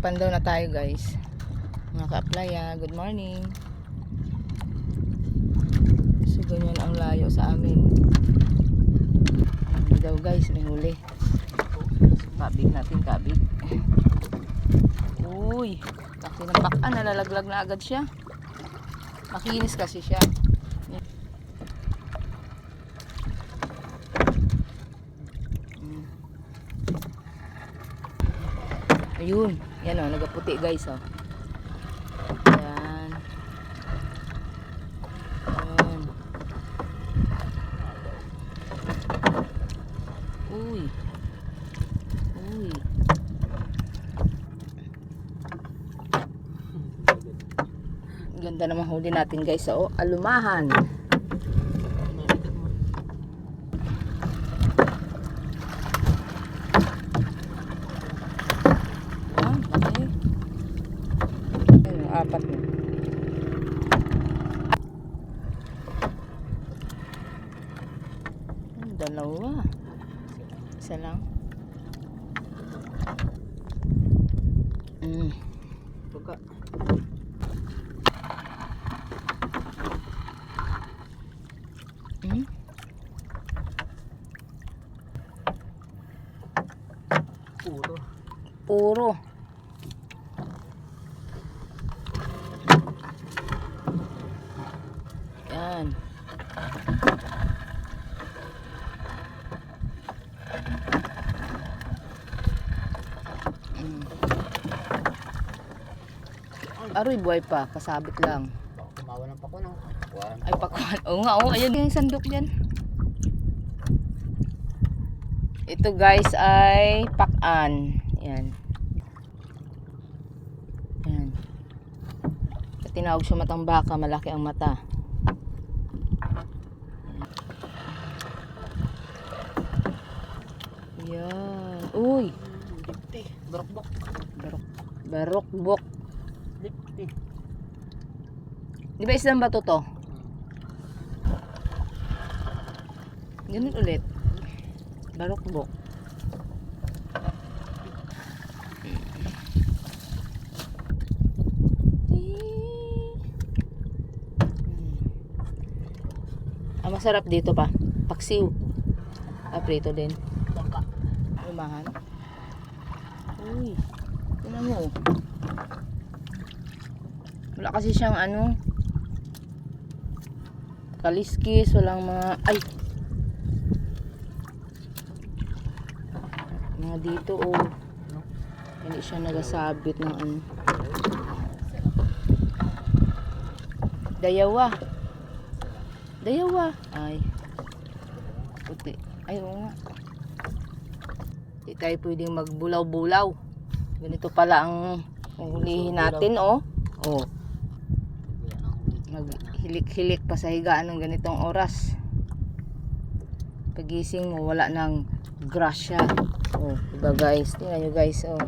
Magpandaw na tayo guys. Mga ka-applya, good morning. So ganyan ang layo sa amin. Hindi daw guys, may huli. Kabig natin, kabig. Uy, laki ng bakan, nalalaglag na agad siya. Makinis kasi siya. Mm. Ayun, yan o, nagaputi guys o. Ayan. Ayan. Uy. Uy. Ganda naman huli natin guys o. Alumahan. Ah, laki. Ayun, apat na. Dalawa. Isa lang. Mm. Tuka. Mm. Puro. Puro. Yan. Mm. Aroy, buhay pa. Kasabit lang. Tumawa ng no. Kuwan. Ay, pakuan. Oo nga, oo. Ayun yung sandok dyan. Ito guys ay pakan. Yan. Yan. Tinawag siya matang baka. Malaki ang mata. Yan. Uy. Barokbok. Barok. Barokbok. Lipti. Di ba isang bato to? Ganun ulit. Barokbok. Ang masarap dito pa. Paksiw. Ah, prito din. Bangka. Lumahan. Uy. Tingnan mo. Wala kasi siyang ano. Kaliskis. Walang mga... Ay! Mga dito oh. Hindi siya nagasabit ng ano. Dayawa. Dayawa. Ay. Puti. Ay, oo nga. Hindi tayo pwedeng magbulaw-bulaw. Ganito pala ang hulihin natin, oh. Oh. Maghilik-hilik pa sa higaan ng ganitong oras. Pagising mo, wala ng grasya. Oh, diba guys? Tingnan nyo guys, oh.